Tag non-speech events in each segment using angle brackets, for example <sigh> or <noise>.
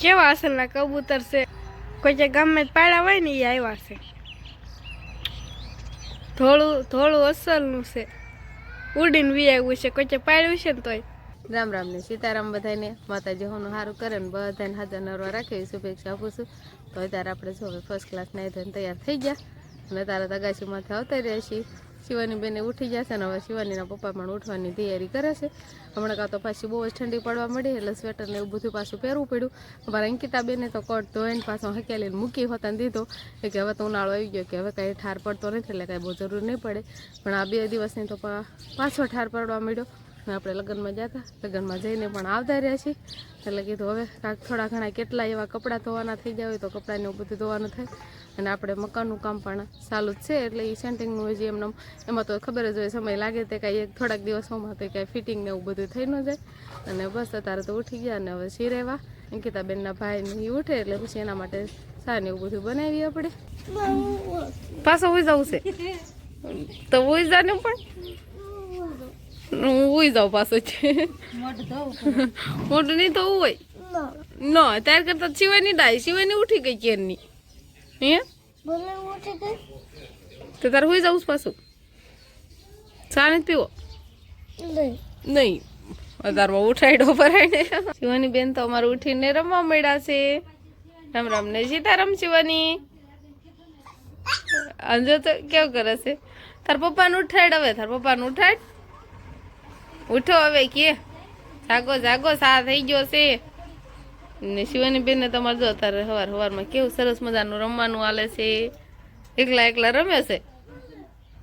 કેવા અસલના કબૂતર છે? કોઈ જે ગામમાં જ પાડ્યા હોય ને એ આવ્યા છે. થોડું થોડું અસલનું છે. ઉડીને વી આવ્યું છે. કોઈ જે પાડ્યું છે ને તોય. રામ રામ ને સીતારામ બધાને માતાજી હોનું સારું કરે ને બધાને હાજર નરવા રાખે શુભેચ્છા આપું છું. તો અત્યારે આપણે જો ફર્સ્ટ ક્લાસ નાઈ ધોઈને તૈયાર થઈ ગયા. અને તારા માથે આવતા રહ્યા છીએ. શિવાની બેને ઉઠી જશે ને હવે શિવાનીના પપ્પા પણ ઉઠવાની તૈયારી કરે છે. હમણાં કાં તો પાછી બહુ જ ઠંડી પડવા મળી એટલે સ્વેટરને એવું બધું પાછું પહેરવું પડ્યું. અમારા અંકિતા બેને તો કોટ ધોઈને પાછો હકેલીને મૂકી હોતા દીધો કે હવે તો ઉનાળો આવી ગયો, કે હવે કાંઈ ઠાર પડતો નથી, એટલે કાંઈ બહુ જરૂર નહીં પડે. પણ આ બે દિવસની તો પાછો ઠાર પડવા મળ્યો અને આપણે લગ્નમાં જતા લગ્નમાં જઈને પણ આવતા રહ્યા છીએ. એટલે કીધું હવે કાંક થોડા ઘણા કેટલા એવા કપડાં ધોવાના થઈ ગયા હોય તો કપડાને એવું બધું ધોવાનું થાય. અને આપણે મકાનનું કામ પણ ચાલુ જ છે એટલે એ સેન્ટિંગનું હજી એમને એમાં તો ખબર જ હોય સમય લાગે તે કાંઈ એક થોડાક દિવસોમાં તો કાંઈ ફિટિંગ ને એવું બધું થઈ ન જાય. અને બસ અત્યારે તો ઉઠી ગયા અને હવે શિરેવા અંકિતાબેનના ભાઈને એ ઉઠે એટલે પછી એના માટે સારું એવું બધું બનાવીએ આપણે. પાછો હોઈ જવું છે. તો ઉઈ જાને પણ. હું જાઉં પાછો છે મોઢું નહીં તો હોય? ન. ત્યાર કરતા શિવાની ડાયની ઉઠી ગઈ કેરની હે? તો તારે હોઈ જવું પાછું? ચા નથી પીવો? નહીં. અધારમાં ઉઠાડ્યો ભરાઈને શિવાની બેન તો અમારે ઉઠીને રમવા મળ્યા છે. રામ રામ ને સીતારામ શિવાની. અંજો તો કેવું કરે છે? તાર પપ્પાને ઉઠાડ હવે તાર પપ્પાને ઉઠાડ ઉઠો હવે કે. જાગો જાગો સા થઈ ગયો છે. ને શિવાની બેન તમારે જો અત્યારે સવાર સવારમાં કેવું સરસ મજાનું રમવાનું આલે છે. એકલા એકલા રમે છે?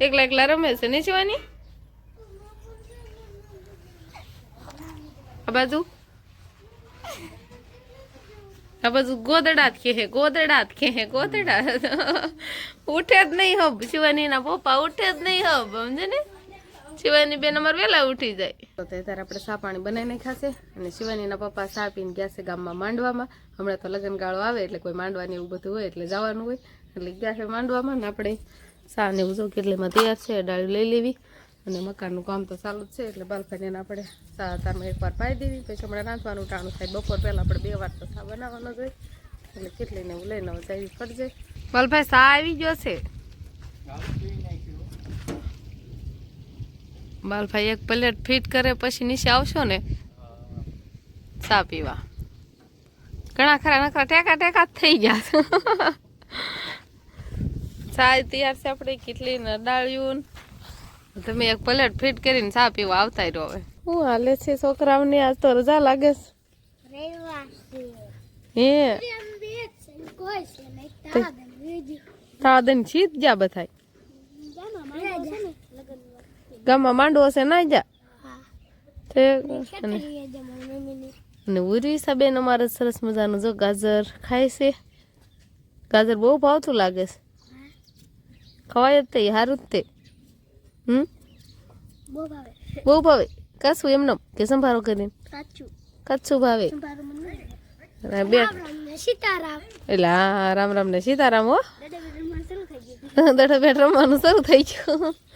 એકલા એકલા રમે છે ને શિવાની? આ બાજુ? આ બાજુ ગોદડા જ કે ગોદડા જ કે ગોદડા ઉઠે જ નહીં હબ શિવાની ના પપ્પા ઉઠે જ નહીં હબ, સમજે ને? શિવાની બેન અમારે વહેલા ઉઠી જાય. તો ત્યારે આપણે સા પાણી બનાવીને ખાશે અને શિવાનીના પપ્પા સા પીને ગયા છે ગામમાં માંડવામાં. હમણાં તો લગ્ન ગાળો આવે એટલે કોઈ માંડવાની એવું બધું હોય એટલે જવાનું હોય. એટલે ગયા છે માંડવામાં ને આપણે સા ને એવું જો કેટલીમાં તૈયાર છે, ડાળી લઈ લેવી. અને મકાનનું કામ તો ચાલુ જ છે એટલે બાલફાઈને આપણે સા તારમાં એકવાર પાઈ દેવી. પછી હમણાં રાંધવાનું ટાણું થાય. બપોર પહેલાં આપણે બે વાર તો સા બનાવવાનો જોઈએ એટલે કેટલીને એવું લઈને જવી પડશે બાલભાઈ, સા આવી ગયો છે? બાલભાઈ એક પ્લેટ ફિટ કરે પછી નીચે આવશો ને ચા પીવા. ઘણા ખરા નખરા ટેકા ટેકા થઈ ગયા. ચા તૈયાર છે આપણે કેટલી ને ડાળ્યું ને. તમે એક પ્લેટ ફિટ કરીને ચા પીવા આવતા રહ્યો હવે. શું હાલે છે છોકરાઓને? આજ તો રજા લાગે છે. હે. તાદન છીત ગયા બધાય. ગામમાં માંડવો હશે ના જા? અને અને ઉરી સાબેન અમારે સરસ મજાનું જો ગાજર ખાય છે. ગાજર બહુ ભાવતું લાગે છે. ખવાય જ તે સારું જ તે. હમ? બહુ ભાવે. કાચું એમને કે સંભારો કરીને? કાચું. ભાવે. બે સીતારામ. એટલે હા રામ રામ ને સીતારામ હો. દડા બેટ રમવાનું શરૂ થઈ ગયું. <laughs>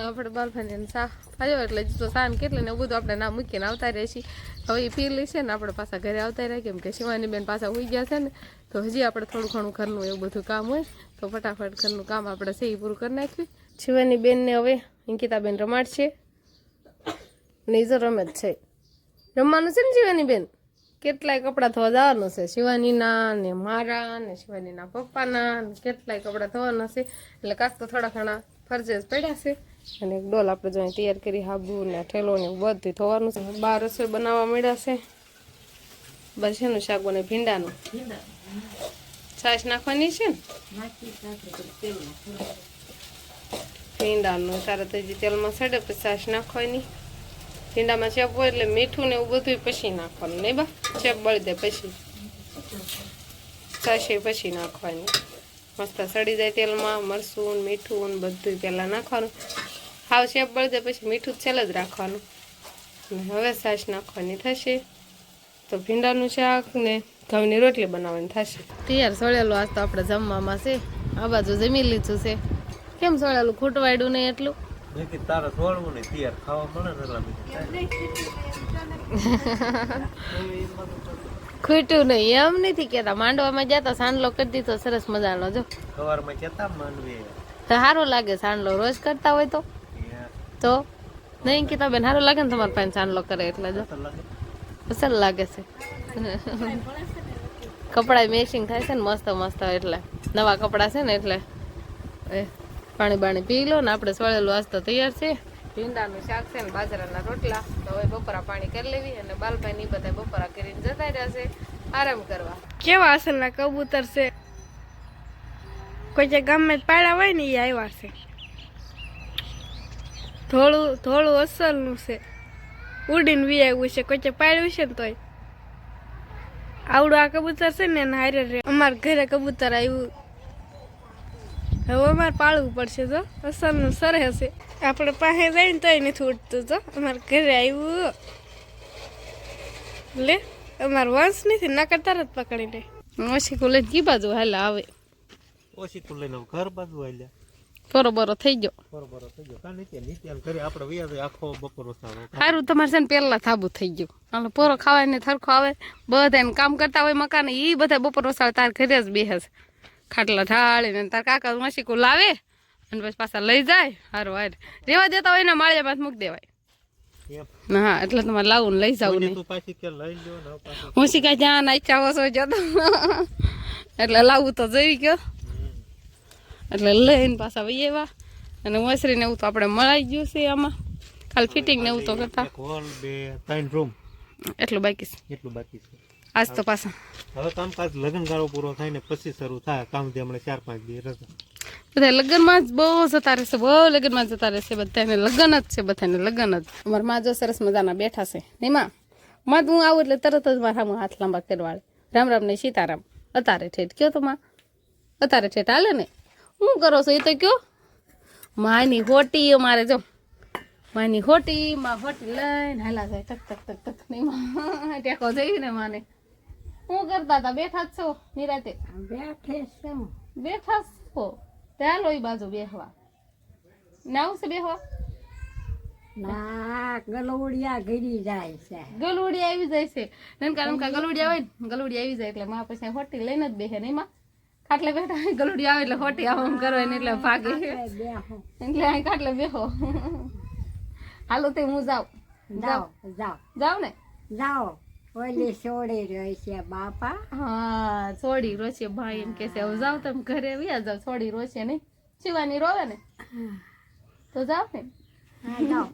આપણે બાલભાઈને સા આવ્યો એટલે તો સાન કેટલે ને બધું આપણે ના મૂકીને આવતા રહીએ છીએ. હવે એ પીરલી છે ને આપણે પાછા ઘરે આવતા રહીએ કેમ કે શિવાની બેન પાછા હોઈ ગયા છે ને, તો હજી આપણે થોડું ઘણું ઘરનું એવું બધું કામ હોય, તો ફટાફટ ઘરનું કામ આપણે છે એ પૂરું કરી નાખ્યું. શિવાની બેનને હવે અંકિતાબેન રમાડશે. ને જો રમે છે. રમવાનું છે ને શિવાની બેન? કેટલાય કપડાં ધોવા જવાનું છે. શિવાનીના ને મારા ને શિવાનીના પપ્પાના કેટલાય કપડાં ધોવાના છે. એટલે કાંક તો થોડા ઘણા ફરજેસ પડ્યા છે. અને એક ડોલ આપણે જો તૈયાર કરી, હાબુ ને ઠેલો ને બધું થવાનું છે. બાર રસોઈ બનાવવા મળ્યા છે. બસ એનું શાક બને ભીંડાનું. છાશ નાખવાની છે ને? ભીંડાનું. તારે થઈ તેલમાં સડે પછી છાશ નાખવાની. ભીંડામાં ચેપ હોય એટલે મીઠું ને એવું બધું પછી નાખવાનું, નહીં બા? ચેપ બળી દે પછી. છાશે પછી નાખવાની. મસ્ત સડી જાય તેલમાં મરસું મીઠું બધું પહેલાં નાખવાનું. હાવ શેપ બળી પછી મીઠું છેલ્લે જ રાખવાનું. અને હવે સાસ નાખવાની થશે. તો ભીંડાનું શાક ને ઘઉંની રોટલી બનાવવાની થશે. તૈયાર સળેલું આજ તો આપણે જમવામાં છે. આ બાજુ જમી લીધું છે. કેમ સળેલું? ખૂટવાડ્યું નહીં એટલું? તારે છોડવું નહીં. તૈયાર ખાવા મળે ને ખૂટ્યું નહીં એમ નથી. કેતા માંડવામાં જતા સાંડલો કરી દીધો. સરસ મજાનો. જો. સવારમાં સારું લાગે સાંડલો. રોજ કરતા હોય તો. તો નહીં કીધા બેન સારું લાગે ને તમારા પાસે સાંડલો કરે એટલે જો. અસર લાગે. છે. કપડા મેચિંગ થાય છે ને મસ્ત મસ્ત એટલે. નવા કપડા છે ને એટલે. એ પાણી બાણી પી લો ને આપણે સળેલું આજ તો તૈયાર છે. ભીંડાનું શાક છે ને બાજરાના રોટલા. તો હવે બપોરા પાણી કરી લેવી અને બાલભાઈ ની બધા બપોરા કરીને જતા રહ્યા છે. આરામ કરવા. કેવા અસલના કબૂતર છે? કોઈ જે ગામમાં જ પાડ્યા હોય ને એ આવ્યા છે. થોડું થોડું અસલનું છે. ઉડીને વી આવ્યું છે. કોઈ જે પાડ્યું છે ને તોય. આવડું આ કબૂતર છે ને એને હારે રે. અમારા ઘરે કબૂતર આવ્યું. હવે અમારે પાળવું પડશે જો. અસલનું સરે હશે. આપણે પાસે જાય ને તોય નથી ઉડતું જો. અમારા ઘરે આવ્યું. લે અમારો વંશ નથી નકર તરત પકડી લે. ઓછી કોલેજ કી બાજુ હાલ આવે? ઓછી કુલે ઘર બાજુ આલ્યા બરોબર થઈ ગયો. બરોબર થઈ ગયો. કાને કે નીચે કરી આપણે વ્યાજ આખો બપોરો સારો. સારું તમારે છે ને પહેલા થાબુ થઈ ગયું. હાલો પોરો ખાવાય ને થરખો આવે. બધાને કામ કરતા હોય મકાન એ બધા બપોર વસાળ તાર ઘરે જ બેસે છે. ખાટલા ઢાળીને તાર કાકા મસીકુ લાવે અને પછી પાછા લઈ જાય. હારું હાર. રેવા દેતા હોય ને માળિયામાં મૂકી દેવાય. હા એટલે તમારે લાવું ને લઈ જાવું હું શીખાય જ્યાં નાચ્યા ઓછો જતો. એટલે લાવવું તો જઈ ગયો. એટલે લઈને પાછા વહી આવ્યા. અને મસરીને એવું તો આપણે મળાઈ ગયું છે આમાં. કાલ ફિટિંગ ને એવું તો કરતા. હોલ બે ત્રણ રૂમ એટલું બાકી છે. એટલું બાકી છે. આજ તો પાછા. હવે કામકાજ લગ્નગાળો પૂરો થાય ને પછી શરૂ થાય. કામ જે હમણાં ચાર પાંચ દિવસ રજા. બધા લગ્નમાં જ બહુ જતા રહેશે બહુ લગ્નમાં જતા રહેશે. બધાને લગ્ન જ છે બધાને લગ્ન જ. અમારા માં જો સરસ મજાના બેઠા છે. નહીં માં માં હું આવું એટલે તરત જ મારા હાથ લાંબા કરવાળે રામ રામ ને સીતારામ. અતારે ઠેઠ કયો તો માં? અતારે ઠેઠ હાલે ને? શું કરો છો? એ તો કયો? માની હોટી અમારે જો. માની હોટી માં હોટી લઈને હાલા જાય. ટક ટક ટક ટક નહીં માં <laughs> ટેકો જઈ ને માને. શું કરતા હતા બેઠા જ છો નિરાતે? બેઠા છો ચાલો એ બાજુ બેહવા. ને આવશે બેહવા? ના ગલોડિયા ગરી જાય છે. ગલુડી આવી જાય છે. નનકા નનકા ગલુડિયા હોય ને? ગલુડિયા આવી જાય એટલે માં પછી હોટી લઈને જ બેહે નહીં માં ખાટલે બેઠા ગલુડી આવે એટલે હોટી આમ કરો એને એટલે ભાગે. એટલે અહીં ખાટલે બેહો. હાલો તે હું જાઉં. જાઓ જાઓ. જાઉં ને? જાઓ. ઓલી છોડી રહી છે બાપા. હા છોડી રોશે ભાઈ એમ કે છે. હવે જાવ તમે ઘરે વ્યા જાવ છોડી રોશે નહીં. શિવાની રોવે ને? તો જાવ ને. જાઓ.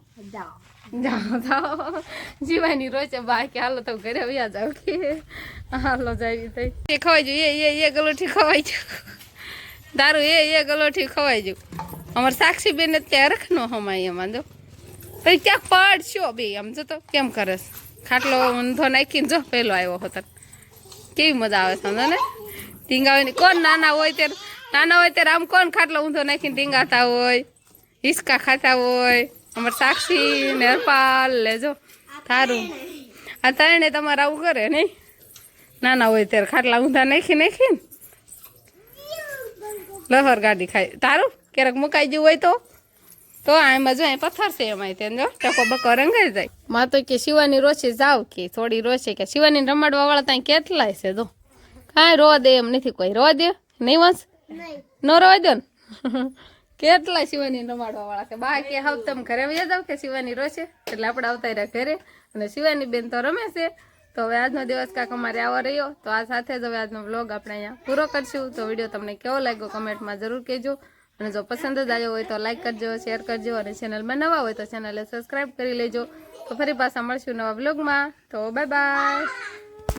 જાઓ. જીવાની રોચે બા કે હાલો તો ઘરે વ્યા જાવ કે. હાલો જાવી તઈ. એ ખવાઈ જુ એ એ એ ગલોઠી ખવાઈ જુ દારૂ એ એ ગલોઠી ખવાઈ જુ અમાર સાક્ષી બેન ત્યાં રખનો હમાય એમાં જો. પછી ક્યાંક પડશો બે આમ જો તો કેમ કરે ખાટલો ઊંધો નાખીને જો પેલો આવ્યો હતો. કેવી મજા આવે સમજો ને? ટીંગાવે કોણ નાના હોય ત્યારે નાના હોય ત્યારે આમ કોણ ખાટલો ઊંધો નાખીને ટીંગાતા હોય? હિસકા ખાતા હોય અમાર સાક્ષી ને હરપાલ લેજો તારું આ ત્રણે તમારે આવું કરે નહીં? નાના હોય ત્યારે ખાટલા ઊંધા નાખી નાખીને લહર ગાડી ખાય. તારું ક્યારેક મુકાઈ ગયું હોય તો? તો આમાં જો અહીં પથ્થર છે એમાં તેને જો ટકો બકો રંગાઈ જાય. માં તો કે શિવાની રોશે જાવ કે થોડી રોશે કે શિવાની રમાડવા વાળા ત્યાં કેટલાય છે તો કાંઈ રોવા દે એમ નથી કોઈ. રોવા દે નહીં વંશ? ન રોવા દે ને? કેટલા શિવાની રમાડવા વાળા છે? બા કે હાવ તમે ઘરે વયા જાવ કે શિવાની રોશે એટલે આપણે આવતા રહ્યા ઘરે. અને શિવાની બેન તો રમે છે. તો હવે આજનો દિવસ કાંક અમારે આવો રહ્યો. તો આ સાથે જ હવે આજનો વ્લોગ આપણે અહીંયા પૂરો કરશું. તો વીડિયો તમને કેવો લાગ્યો કમેન્ટમાં જરૂર કહેજો. અને જો પસંદ જ આવ્યો હોય તો લાઈક કરજો શેર કરજો અને ચેનલમાં નવા હોય તો ચેનલને સબસ્ક્રાઈબ કરી લેજો. તો ફરી પાછા મળશું નવા બ્લોગમાં તો બાય બાય